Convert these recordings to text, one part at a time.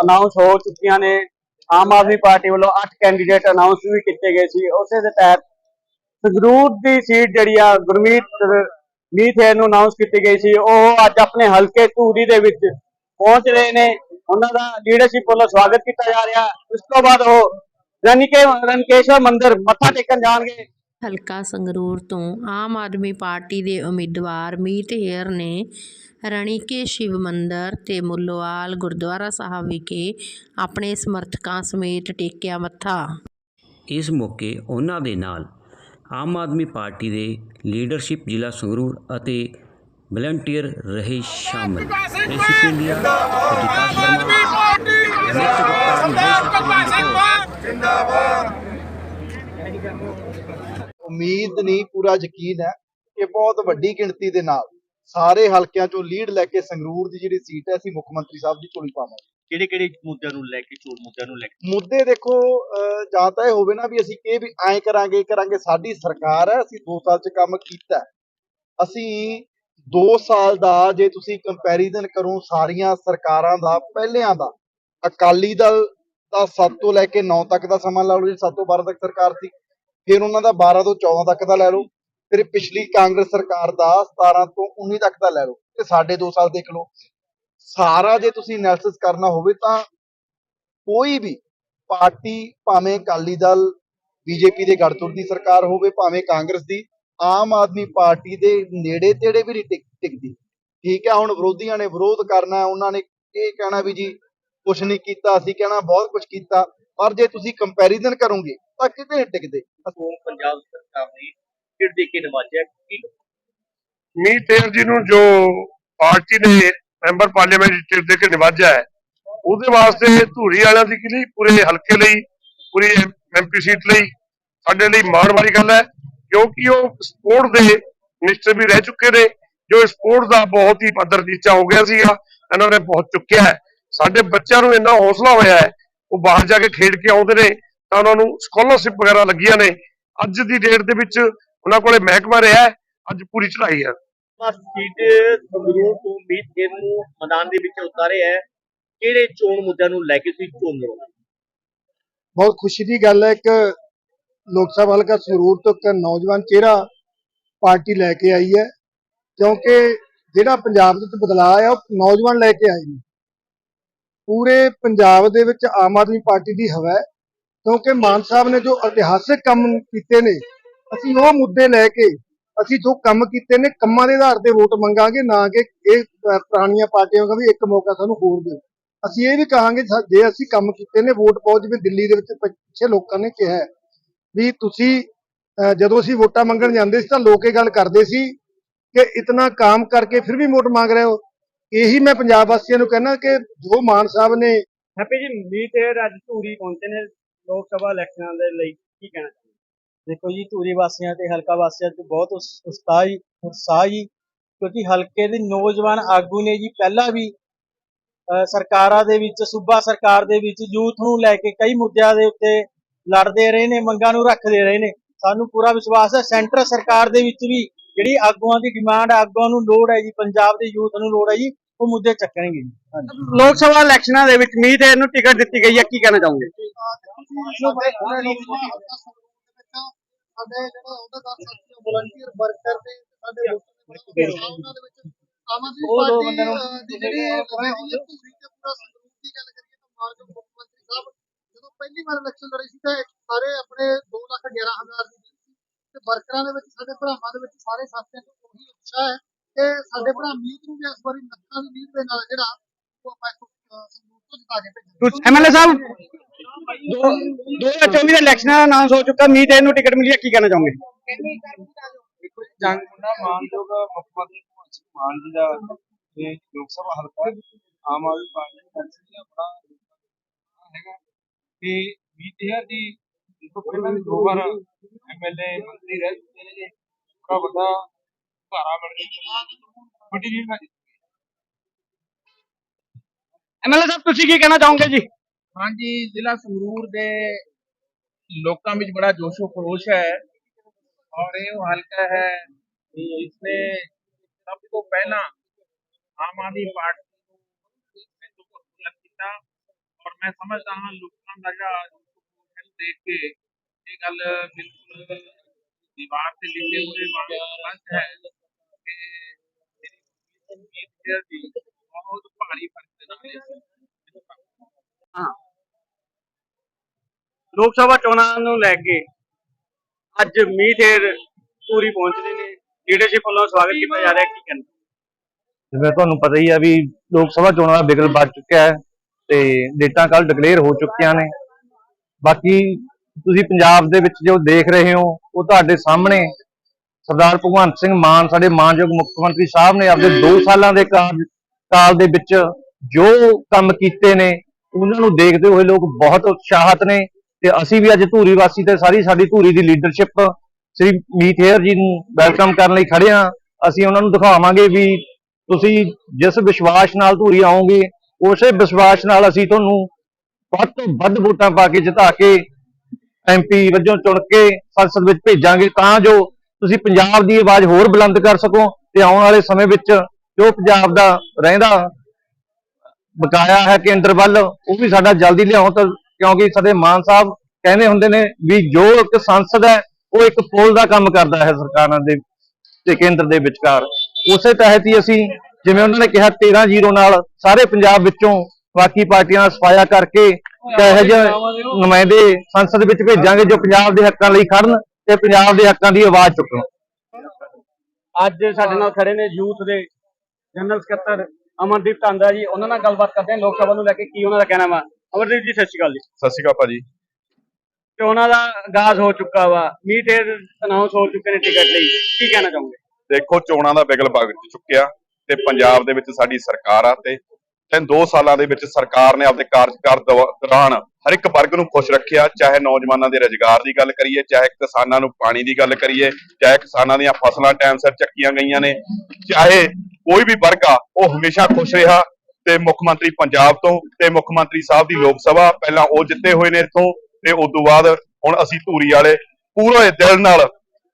Announce ਹੋ ਚੁੱਕੀਆਂ ਨੇ, ਆਮ ਆਦਮੀ ਪਾਰਟੀ ਵੱਲੋਂ 8 ਕੈਂਡੀਡੇਟ ਅਨਾਉਂਸ ਵੀ ਕੀਤੇ ਗਏ ਸੀ। ਉਸੇ ਦੇ ਤਹਿਤ ਸੰਗਰੂਰ ਦੀ ਸੀਟ ਜਿਹੜੀ ਆ, ਗੁਰਮੀਤ ਮੀਥੇ ਨੂੰ ਅਨਾਉਂਸ ਕੀਤੀ ਗਈ ਸੀ। ਉਹ ਅੱਜ ਆਪਣੇ ਹਲਕੇ ਧੂਰੀ ਦੇ ਵਿੱਚ ਪਹੁੰਚ ਰਹੇ ਨੇ। ਉਹਨਾਂ ਦਾ ਲੀਡਰਸ਼ਿਪ ਵੱਲੋਂ ਸਵਾਗਤ ਕੀਤਾ ਜਾ ਰਿਹਾ। ਇਸ ਤੋਂ ਬਾਅਦ ਉਹ ਰਣੀਕੇ, ਰਣਕੇਸ਼ਵਰ ਮੰਦਿਰ ਮੱਥਾ ਟੇਕਣ ਜਾਣਗੇ। ਹਲਕਾ ਸੰਗਰੂਰ ਤੋਂ ਆਮ ਆਦਮੀ ਪਾਰਟੀ ਦੇ ਉਮੀਦਵਾਰ ਮੀਤ ਹੇਅਰ ਨੇ ਰਣੀਕੇ ਸ਼ਿਵ ਮੰਦਰ ਤੇ ਮੁੱਲੋਵਾਲ ਗੁਰਦੁਆਰਾ ਸਾਹਿਬ ਵਿਖੇ ਆਪਣੇ ਸਮਰਥਕਾਂ ਸਮੇਤ ਟੇਕਿਆ ਮੱਥਾ। ਇਸ ਮੌਕੇ ਉਹਨਾਂ ਦੇ ਨਾਲ ਆਮ ਆਦਮੀ ਪਾਰਟੀ ਦੇ ਲੀਡਰਸ਼ਿਪ ਜ਼ਿਲ੍ਹਾ ਸੰਗਰੂਰ ਅਤੇ ਵਲੰਟੀਅਰ ਰਹੇ ਸ਼ਾਮਲ। ਇੰਡੀਆ ਵਿਕਾਸ ਉਮੀਦ ਨਹੀਂ ਪੂਰਾ ਯਕੀਨ ਹੈ ਕਿ ਬਹੁਤ ਵੱਡੀ ਗਿਣਤੀ ਦੇ ਨਾਲ ਸਾਰੇ ਹਲਕਿਆਂ ਚੋਂ ਲੀਡ ਲੈ ਕੇ ਸੰਗਰੂਰ ਦੀ ਜਿਹੜੀ ਸੀਟ ਹੈ ਅਸੀਂ ਮੁੱਖ ਮੰਤਰੀ ਸਾਹਿਬ ਦੀ ਝੋਲੀ ਪਾਵਾਂਗੇ। ਕਿਹੜੇ ਕਿਹੜੇ ਮੁੱਦਿਆਂ ਨੂੰ ਲੈ ਕੇ ਚੋਣ ਮੁੱਦਿਆਂ ਨੂੰ ਲੈ ਕੇ? ਮੁੱਦੇ ਦੇਖੋ ਅਹ ਜਾਂ ਤਾਂ ਇਹ ਹੋਵੇ ਨਾ ਵੀ ਅਸੀਂ ਇਹ ਵੀ ਐਂ ਕਰਾਂਗੇ ਇਹ ਕਰਾਂਗੇ ਸਾਡੀ ਸਰਕਾਰ ਹੈ ਅਸੀਂ 2 ਸਾਲ 'ਚ ਕੰਮ ਕੀਤਾ ਹੈ। ਅਸੀਂ 2 ਸਾਲ ਦਾ ਜੇ ਤੁਸੀਂ ਕੰਪੈਰੀਜ਼ਨ ਕਰੋ ਸਾਰੀਆਂ ਸਰਕਾਰਾਂ ਦਾ ਪਹਿਲਿਆਂ ਦਾ ਅਕਾਲੀ ਦਲ ਦਾ 7 ਤੋਂ ਲੈ ਕੇ 9 ਤੱਕ ਦਾ ਸਮਾਂ ਲਾ ਲਓ ਜੀ 7 ਤੋਂ 12 ਤੱਕ ਸਰਕਾਰ ਸੀ ਫਿਰ ਉਹਨਾਂ ਦਾ 12 ਤੋਂ 14 ਤੱਕ ਦਾ ਲੈ ਲਓ। ਫਿਰ ਪਿਛਲੀ ਕਾਂਗਰਸ ਸਰਕਾਰ ਦਾ 17 ਤੋਂ 19 ਤੱਕ ਦਾ ਲੈ ਲਓ ਤੇ ਸਾਡੇ 2 ਸਾਲ ਦੇਖ ਲਓ। ਸਾਰਾ ਜੇ ਤੁਸੀਂ ਐਨਾਲਿਸਿਸ ਕਰਨਾ ਹੋਵੇ ਤਾਂ ਕੋਈ ਵੀ ਪਾਰਟੀ ਭਾਵੇਂ ਅਕਾਲੀ ਦਲ, ਬੀਜੇਪੀ ਦੇ ਗੜਤੁਰ ਦੀ ਸਰਕਾਰ ਹੋਵੇ, ਭਾਵੇਂ ਕਾਂਗਰਸ ਦੀ, ਆਮ ਆਦਮੀ ਪਾਰਟੀ ਦੇ ਨੇੜੇ ਤੇੜੇ ਵੀ ਨਹੀਂ ਟਿਕਦੀ। ਠੀਕ ਹੈ, ਹੁਣ ਵਿਰੋਧੀਆਂ ਨੇ ਵਿਰੋਧ ਕਰਨਾ ਉਹਨਾਂ ਨੇ ਇਹ ਕਹਿਣਾ ਵੀ ਜੀ ਕੁਛ ਨਹੀਂ ਕੀਤਾ, ਅਸੀਂ ਕਹਿਣਾ ਬਹੁਤ ਕੁਝ ਕੀਤਾ, ਪਰ ਜੇ ਤੁਸੀਂ ਕੰਪੈਰੀਜ਼ਨ ਕਰੋਗੇ ਤਾਂ ਕਿਤੇ ਨਹੀਂ ਟਿਕਦੇ। ਪੰਜਾਬ ਸਰਕਾਰ ਨੇ ਕਿਰ ਦੇ ਕੇ ਨਵਾਜਿਆ ਕਿ ਮੀਤ ਜੀ ਨੂੰ ਜੋ ਪਾਰਟੀ ਨੇ ਮੈਂਬਰ ਪਾਰਲੀਮੈਂਟ ਚਿਰ ਦੇ ਕੇ ਨਿਵਾਜਿਆ ਹੈ, ਉਹਦੇ ਵਾਸਤੇ ਧੂਰੀ ਵਾਲਿਆਂ ਦੀ ਲਈ, ਪੂਰੇ ਹਲਕੇ ਲਈ, ਪੂਰੀ ਐਮਪੀ ਸੀਟ ਲਈ, ਸਾਡੇ ਲਈ ਮਾਣ ਵਾਲੀ ਗੱਲ ਹੈ, ਕਿਉਂਕਿ ਉਹ ਸਪੋਰਟ ਦੇ ਮਿਨਿਸਟਰ ਵੀ ਰਹਿ ਚੁੱਕੇ ਨੇ, ਜੋ ਸਪੋਰਟ ਦਾ ਬਹੁਤ ਹੀ ਪੱਧਰ ਨੀਚਾ ਹੋ ਗਿਆ ਸੀਗਾ, ਇਹਨਾਂ ਨੇ ਬਹੁਤ ਚੁੱਕਿਆ ਹੈ। ਸਾਡੇ ਬੱਚਿਆਂ ਨੂੰ ਇੰਨਾ ਹੌਸਲਾ ਹੋਇਆ ਹੈ, ਉਹ ਬਾਹਰ ਜਾ ਕੇ ਖੇਡ ਕੇ ਆਉਂਦੇ ਨੇ, ਤਾਂ ਉਹਨਾਂ ਨੂੰ ਸਕਾਲਰਸ਼ਿਪ ਵਗੈਰਾ ਲੱਗੀਆਂ ਨੇ। ਅੱਜ ਦੀ ਡੇਟ ਦੇ ਵਿੱਚ ਉਹਨਾਂ ਕੋਲੇ ਮਹਿਕਮਾ ਰਿਹਾ ਅੱਜ ਪੂਰੀ ਚੜ੍ਹਾਈ ਹੈ। ਬਸ ਸੀਟ ਸੰਗਰੂਰ ਤੋਂ ਮੀਤ ਕੇ ਨੂੰ ਮੈਦਾਨ ਦੇ ਵਿੱਚ ਉਤਾਰੇ ਹੈ। ਕਿਹੜੇ ਚੋਣ ਮੁੱਦਿਆਂ ਨੂੰ ਲੈ ਕੇ ਤੁਸੀਂ ਚੋਣ ਲੜੋਗੇ? ਬਹੁਤ ਖੁਸ਼ੀ ਦੀ ਗੱਲ ਹੈ ਇੱਕ ਲੋਕ ਸਭਾ ਹਲਕਾ ਸੰਗਰੂਰ ਤੋਂ ਇੱਕ ਨੌਜਵਾਨ ਚਿਹਰਾ ਪਾਰਟੀ ਲੈ ਕੇ ਆਈ ਹੈ ਕਿਉਂਕਿ ਜਿਹੜਾ ਪੰਜਾਬ ਦੇ ਵਿੱਚ ਬਦਲਾਅ ਆ ਉਹ ਨੌਜਵਾਨ ਲੈ ਕੇ ਆਏ ਨੇ ਪੂਰੇ ਪੰਜਾਬ ਦੇ ਵਿੱਚ ਆਮ ਆਦਮੀ ਪਾਰਟੀ ਦੀ ਹਵਾ ਹੈ ਕਿਉਂਕਿ ਮਾਨ ਸਾਹਿਬ ਨੇ ਜੋ ਇਤਿਹਾਸਕ ਕੰਮ ਕੀਤੇ ਨੇ ਅਸੀਂ ਉਹ ਮੁੱਦੇ ਲੈ ਕੇ, ਅਸੀਂ ਜੋ ਕੰਮ ਕੀਤੇ ਨੇ, ਕੰਮਾਂ ਦੇ ਆਧਾਰ ਤੇ ਵੋਟ ਮੰਗਾਂਗੇ, ਨਾ ਕਿ ਇਹ ਪੁਰਾਣੀਆਂ ਪਾਰਟੀਆਂ ਦਾ ਵੀ ਇੱਕ ਮੌਕਾ ਸਾਨੂੰ ਹੋਰ ਦਿਓ ਅਸੀਂ ਇਹ ਵੀ ਕਹਾਂਗੇ ਜੇ ਅਸੀਂ ਕੰਮ ਕੀਤੇ ਨੇ, ਵੋਟ ਪਾਓ, ਜਿਵੇਂ ਦਿੱਲੀ ਦੇ ਵਿੱਚ ਪਿੱਛੇ ਲੋਕਾਂ ਨੇ ਕਿਹਾ ਵੀ ਤੁਸੀਂ ਜਦੋਂ ਅਸੀਂ ਵੋਟਾਂ ਮੰਗਣ ਜਾਂਦੇ ਸੀ, ਤਾਂ ਲੋਕ ਇਹ ਗੱਲ ਕਰਦੇ ਸੀ ਕਿ ਇਤਨਾ ਕੰਮ ਕਰਕੇ ਫਿਰ ਵੀ ਵੋਟ ਮੰਗ ਰਹੇ ਹੋ। ਇਹੀ ਮੈਂ ਪੰਜਾਬ ਵਾਸੀਆਂ ਨੂੰ ਕਹਿਣਾ ਕਿ ਜੋ ਮਾਨ ਸਾਹਿਬ ਨੇ ਹੈਪੀ ਜੀ ਮੀਤ ਹੇਅਰ ਅੱਜ ਧੂਰੀ ਪਹੁੰਚੇ ਨੇ ਲੋਕ ਸਭਾ ਇਲੈਕਸ਼ਨਾਂ ਦੇ ਲਈ, ਕੀ ਕਹਿਣਾ ਦੇਖੋ ਜੀ ਧੂਰੀ ਵਾਸੀਆਂ ਤੇ ਹਲਕਾ ਵਾਸੀਆਂ ਚ ਬਹੁਤ ਉਤਸ਼ਾਹ ਜੀ ਉਤਸ਼ਾਹ ਜੀ ਕਿਉਂਕਿ ਹਲਕੇ ਦੇ ਨੌਜਵਾਨ ਆਗੂ ਨੇ ਜੀ ਪਹਿਲਾਂ ਵੀ ਸਰਕਾਰਾਂ ਦੇ ਵਿੱਚ ਸੂਬਾ ਸਰਕਾਰ ਦੇ ਵਿੱਚ ਯੂਥ ਨੂੰ ਲੈ ਕੇ ਕਈ ਮੁੱਦਿਆਂ ਦੇ ਉੱਤੇ ਲੜਦੇ ਰਹੇ ਨੇ ਮੰਗਾਂ ਨੂੰ ਰੱਖਦੇ ਰਹੇ ਨੇ। ਸਾਨੂੰ ਪੂਰਾ ਵਿਸ਼ਵਾਸ ਹੈ ਸੈਂਟਰ ਸਰਕਾਰ ਦੇ ਵਿੱਚ ਵੀ ਜਿਹੜੀ ਆਗੂਆਂ ਦੀ ਡਿਮਾਂਡ ਆਗੂਆਂ ਨੂੰ ਲੋੜ ਹੈ ਜੀ ਪੰਜਾਬ ਦੇ ਯੂਥ ਨੂੰ ਲੋੜ ਹੈ ਜੀ ਉਹ ਮੁੱਦੇ ਚੱਕਣਗੇ ਲੋਕ ਸਭਾ ਇਲੈਕਸ਼ਨਾਂ ਦੇ ਵਿੱਚ ਮੀਤ ਹੇਅਰ ਨੂੰ ਟਿਕਟ ਦਿੱਤੀ ਗਈ ਹੈ ਕੀ ਕਹਿਣਾ ਚਾਹੋਗੇ? ਸਾਡੇ ਜਿਹੜਾ ਅਹੁਦੇਦਾਰ ਸਾਥੀ ਵਲੰਟੀਅਰ ਵਰਕਰ ਤੇ ਸਾਡੇ ਉਹਨਾਂ ਦੇ ਵਿੱਚ। ਆਮ ਆਦਮੀ ਦੋ ਪਾਰਟੀ ਦੀ ਜਿਹੜੀ ਹੋਈ ਹੈ ਧੂਰੀ ਤੇ ਪੂਰਾ ਸੰਗਰੂਰ ਦੀ ਗੱਲ ਕਰੀਏ ਤਾਂ ਮਾਨਯੋਗ ਮੁੱਖ ਮੰਤਰੀ ਸਾਹਿਬ ਜਦੋਂ ਪਹਿਲੀ ਵਾਰ ਇਲੈਕਸ਼ਨ ਲੜੀ ਸੀ ਤਾਂ ਸਾਰੇ ਆਪਣੇ 2 ਲੱਖ 11 ਹਜ਼ਾਰ ਦੀ ਲੀਡ ਸੀ ਤੇ ਵਰਕਰਾਂ ਦੇ ਵਿੱਚ ਸਾਡੇ ਭਰਾਵਾਂ ਦੇ ਵਿੱਚ ਸਾਰੇ ਸਾਥੀਆਂ ਨੂੰ ਉਹੀ ਉਤਸ਼ਾਹ ਹੈ ਕਿ ਸਾਡੇ ਭਰਾ ਮੀਤ ਨੂੰ ਵੀ ਇਸ ਵਾਰੀ ਲੱਖਾਂ ਦੀ ਲੀਡ ਦੇ ਨਾਲ ਜਿਹੜਾ ਉਹ ਆਪਾਂ ਇੱਥੋਂ, ਜਿਤਾ ਐਮਐਲਏ ਸਾਹਿਬ 2024 ਦੇ ਇਲੈਕਸ਼ਨਾਂ ਦਾ ਅਨਾਉਂਸ ਹੋ ਚੁੱਕਾ ਮੀਤ ਹੇਅਰ ਨੂੰ ਟਿਕਟ ਮਿਲੀ ਹੈ ਕੀ ਕਹਿਣਾ ਚਾਹੋਗੇ? ਦੇਖੋ ਜੀ ਜੰਗ ਮੁੰਡਾ ਮਾਨਯੋਗ ਮੁੱਖ ਮੰਤਰੀ ਭਗਵੰਤ ਸਿੰਘ ਮਾਨ ਜੀ ਦਾ ਇਹ ਲੋਕ ਸਭਾ ਹਲਕਾ ਹੈ। ਆਮ ਆਦਮੀ ਪਾਰਟੀ ਦਾ ਪੈਨਸ਼ਨ ਦਾ ਬੜਾ ਹੈਗਾ। ਤੇ ਬੀਟੀਆਰ ਦੀ ਦੇਖੋ ਪਹਿਲਾਂ ਵੀ ਦੋ ਵਾਰ ਐਮਐਲਏ ਮੰਤਰੀ ਰਹਿ ਚੁੱਕੇ ਨੇ ਜੀ। ਬੜਾ ਵੱਡਾ ਭਾਰਾ ਬਣ ਗਿਆ। ਵੱਡੀ ਲੀਡ ਨਾਲ ਐਮਐਲਏ ਸਾਹਿਬ, ਤੁਸੀਂ ਕੀ ਕਹਿਣਾ ਚਾਹੋਗੇ ਜੀ? ਹਾਂਜੀ, ਜ਼ਿਲ੍ਹਾ ਸੰਗਰੂਰ ਦੇ ਲੋਕਾਂ ਵਿੱਚ ਬੜਾ ਜੋਸ਼ੋ ਖਰੋਸ਼ ਹੈ ਔਰ ਇਹ ਉਹ ਹਲਕਾ ਹੈ ਕਿ ਇਸਨੇ ਸਭ ਤੋਂ ਪਹਿਲਾਂ ਆਮ ਆਦਮੀ ਪਾਰਟੀ ਨੂੰ ਮੈਨੂੰ ਪ੍ਰਫੁੱਲਤ ਕੀਤਾ ਮੈਂ ਸਮਝਦਾ ਹਾਂ ਲੋਕਾਂ ਦਾ ਜਿਹੜਾ ਨੂੰ ਦੇਖ ਕੇ ਇਹ ਗੱਲ ਬਿਲਕੁਲ ਦੀਵਾਰ ਤੇ ਲੋਕ ਸਭਾ ਚੋਣਾਂ ਨੂੰ ਲੈ ਕੇ ਅੱਜ ਮੀਠੇਰ ਪੂਰੀ ਪਹੁੰਚਦੇ ਨੇ। ਲੀਡਰਸ਼ਿਪ ਵੱਲੋਂ ਸਵਾਗਤ ਕੀਤਾ ਜਾ ਰਿਹਾ। ਕੀ ਕਹਿੰਦੇ? ਜਿਵੇਂ ਤੁਹਾਨੂੰ ਪਤਾ ਹੀ ਹੈ ਵੀ ਲੋਕ ਸਭਾ ਚੋਣਾਂ ਦਾ ਬਿਗਲ ਵੱਜ ਚੁੱਕਿਆ ਹੈ ਤੇ ਡੇਟਾਂ ਕੱਲ ਡਿਕਲੇਅਰ ਹੋ ਚੁੱਕੀਆਂ ਨੇ। ਬਾਕੀ ਤੁਸੀਂ ਪੰਜਾਬ ਦੇ ਵਿੱਚ ਜੋ ਦੇਖ ਰਹੇ ਹੋ, ਉਹ ਤੁਹਾਡੇ ਸਾਹਮਣੇ ਸਰਦਾਰ ਭਗਵੰਤ ਸਿੰਘ ਮਾਨ, ਸਾਡੇ ਮਾਨਯੋਗ ਮੁੱਖ ਮੰਤਰੀ ਸਾਹਿਬ ਨੇ ਆਪਦੇ 2 ਸਾਲਾਂ ਦੇ ਕਾਲ ਕਾਲ ਦੇ ਵਿੱਚ ਜੋ ਕੰਮ ਕੀਤੇ ਨੇ, ਉਹਨਾਂ ਨੂੰ ਦੇਖਦੇ ਹੋਏ ਲੋਕ ਬਹੁਤ ਉਤਸ਼ਾਹਤ ਨੇ ਤੇ ਅਸੀਂ ਵੀ ਅੱਜ ਧੂਰੀ ਵਾਸੀ ਤੇ ਸਾਰੀ ਸਾਡੀ ਧੂਰੀ ਦੀ ਲੀਡਰਸ਼ਿਪ ਸ੍ਰੀ ਮੀਤ ਹੇਅਰ ਜੀ ਨੂੰ ਵੈਲਕਮ ਕਰਨ ਲਈ ਖੜੇ ਹਾਂ। ਅਸੀਂ ਉਹਨਾਂ ਨੂੰ ਦਿਖਾਵਾਂਗੇ ਵੀ ਤੁਸੀਂ ਜਿਸ ਵਿਸ਼ਵਾਸ ਨਾਲ ਧੂਰੀ ਆਓਗੇ, ਉਸੇ ਵਿਸ਼ਵਾਸ ਨਾਲ ਅਸੀਂ ਤੁਹਾਨੂੰ ਵੱਧ ਤੋਂ ਵੱਧ ਵੋਟਾਂ ਪਾ ਕੇ ਜਿਤਾ ਕੇ ਐਮਪੀ ਵਜੋਂ ਚੁਣ ਕੇ ਸੰਸਦ ਵਿੱਚ ਭੇਜਾਂਗੇ ਤਾਂ ਜੋ ਤੁਸੀਂ ਪੰਜਾਬ ਦੀ ਆਵਾਜ਼ ਹੋਰ ਬੁਲੰਦ ਕਰ ਸਕੋ ਤੇ ਆਉਣ ਵਾਲੇ ਸਮੇਂ ਵਿੱਚ ਜੋ ਪੰਜਾਬ ਦਾ ਰਹਿੰਦਾ ਬਕਾਇਆ ਹੈ ਕੇਂਦਰ ਵੱਲ ਉਹ ਵੀ ਸਾਡਾ ਜਲਦੀ ਲਿਆਉਣ ਤਾਂ ਕਿਉਂਕਿ ਸਾਡੇ ਮਾਨ ਸਾਹਿਬ ਕਹਿੰਦੇ ਹੁੰਦੇ ਨੇ ਵੀ ਜੋ ਇੱਕ ਸੰਸਦ ਹੈ, ਉਹ ਇੱਕ ਪੁਲ ਦਾ ਕੰਮ ਕਰਦਾ ਹੈ ਸਰਕਾਰਾਂ ਦੇ ਤੇ ਕੇਂਦਰ ਦੇ ਵਿਚਕਾਰ। ਉਸੇ ਤਹਿਤ ਹੀ ਅਸੀਂ ਜਿਵੇਂ ਉਹਨਾਂ ਨੇ ਕਿਹਾ 13 ਜ਼ੀਰੋ ਨਾਲ ਸਾਰੇ ਪੰਜਾਬ ਵਿੱਚੋਂ ਬਾਕੀ ਪਾਰਟੀਆਂ ਦਾ ਸਫਾਇਆ ਕਰਕੇ ਇਹੋ ਜਿਹੇ ਨੁਮਾਇੰਦੇ ਸੰਸਦ ਵਿੱਚ ਭੇਜਾਂਗੇ ਜੋ ਪੰਜਾਬ ਦੇ ਹੱਕਾਂ ਲਈ ਖੜਨ ਤੇ ਪੰਜਾਬ ਦੇ ਹੱਕਾਂ ਦੀ ਆਵਾਜ਼ ਚੁੱਕਣ। ਅੱਜ ਸਾਡੇ ਨਾਲ ਖੜੇ ਨੇ ਯੂਥ ਦੇ ਜਨਰਲ ਸਕੱਤਰ ਅਮਨਦੀਪ ਤਾਂਦਾ ਜੀ ਉਹਨਾਂ ਨਾਲ ਗੱਲਬਾਤ ਕਰਦੇ ਹਾਂ ਲੋਕ ਸਭਾ ਨੂੰ ਲੈ ਕੇ ਕੀ ਉਹਨਾਂ ਦਾ ਕਹਿਣਾ ਵਾ। ਅਮਰਦੀਪ ਜੀ ਸਤਿ ਸ਼੍ਰੀ ਅਕਾਲ ਜੀ। ਸਤਿ ਸ਼੍ਰੀ ਅਕਾਲ ਭਾਜੀ। ਚੋਣਾਂ ਦਾ ਆਗਾਜ਼ ਹੋ ਚੁੱਕਾ ਵਾ। ਮੀਟਰ ਅਨਾਉਂਸ ਹੋ ਚੁੱਕੇ ਨੇ ਟਿਕਟ ਲਈ। ਕੀ ਕਹਿਣਾ ਚਾਹੋਗੇ? ਦੇਖੋ ਚੋਣਾਂ ਦਾ ਬਿਗਲ ਵਗ ਚੁੱਕਿਆ ਤੇ ਪੰਜਾਬ ਦੇ ਵਿੱਚ ਸਾਡੀ ਸਰਕਾਰ ਆ ਤੇ ਤੇ 2 ਸਾਲਾਂ ਦੇ ਵਿੱਚ ਸਰਕਾਰ ਨੇ ਆਪਦੇ ਕਾਰਜਕਾਲ ਦੌ- ਦੌਰਾਨ ਹਰ ਇੱਕ ਵਰਗ ਨੂੰ ਖੁਸ਼ ਰੱਖਿਆ ਚਾਹੇ ਨੌਜਵਾਨਾਂ ਦੇ ਰੁਜ਼ਗਾਰ ਦੀ ਗੱਲ ਕਰੀਏ ਚਾਹੇ ਕਿਸਾਨਾਂ ਨੂੰ ਪਾਣੀ ਦੀ ਗੱਲ ਕਰੀਏ ਚਾਹੇ ਕਿਸਾਨਾਂ ਦੀਆਂ ਫਸਲਾਂ ਟਾਈਮ ਸਿਰ ਚੱਕੀਆਂ ਗਈਆਂ ਨੇ ਚਾਹੇ ਕੋਈ ਵੀ ਵਰਗ ਆ ਉਹ ਹਮੇਸ਼ਾ ਖੁਸ਼ ਰਿਹਾ। ਤੇ ਮੁੱਖ ਮੰਤਰੀ ਪੰਜਾਬ ਤੋਂ ਤੇ ਮੁੱਖ ਮੰਤਰੀ ਸਾਹਿਬ ਦੀ ਲੋਕ ਸਭਾ ਪਹਿਲਾਂ ਉਹ ਜਿੱਤੇ ਹੋਏ ਨੇ ਇੱਥੋਂ ਤੇ ਉਸ ਤੋਂ ਬਾਅਦ ਹੁਣ ਅਸੀਂ ਧੂਰੀ ਵਾਲੇ ਪੂਰੇ ਦਿਲ ਨਾਲ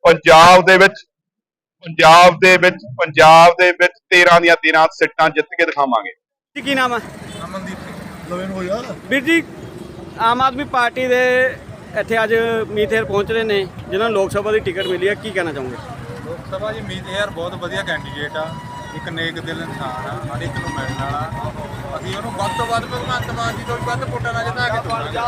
ਪੰਜਾਬ ਦੇ ਵਿੱਚ ਪੰਜਾਬ ਦੇ ਵਿੱਚ ਪੰਜਾਬ ਦੇ ਵਿੱਚ 13 ਦੀਆਂ 13 ਸੀਟਾਂ ਜਿੱਤ ਕੇ ਦਿਖਾਵਾਂਗੇ। ਜੀ ਕੀ ਨਾਮ ਹੈ ਅਮਨਦੀਪ ਸਿੰਘ। ਲਵੇਨ ਹੋਇਆ ਵੀਰ ਜੀ ਆਮ ਆਦਮੀ ਪਾਰਟੀ ਦੇ ਇੱਥੇ ਅੱਜ ਮੀਥੇਰ ਪਹੁੰਚ ਰਹੇ ਨੇ ਜਿਨ੍ਹਾਂ ਨੂੰ ਲੋਕ ਸਭਾ ਦੀ ਟਿਕਟ ਮਿਲੀ ਹੈ ਕੀ ਕਹਿਣਾ ਚਾਹੋਗੇ? ਲੋਕ ਸਭਾ ਜੀ ਮੀਤ ਯਾਰ ਬਹੁਤ ਵਧੀਆ ਕੈਂਡੀਡੇਟ ਆ। ਇੱਕ ਨੇਕ ਦਿਲ ਇਨਸਾਨ ਆ ਹਰ ਇੱਕ ਨੂੰ ਮਿਲਣ ਵਾਲਾ। ਅਸੀਂ ਉਹਨੂੰ ਵੱਧ ਤੋਂ ਵੱਧ ਭਗਵੰਤ ਮਾਨ ਜੀ ਤੋਂ ਵੀ ਵੱਧ ਵੋਟਾਂ ਨਾਲ ਜਿਤਾ ਕੇ ਤੋਰਾਂਗੇ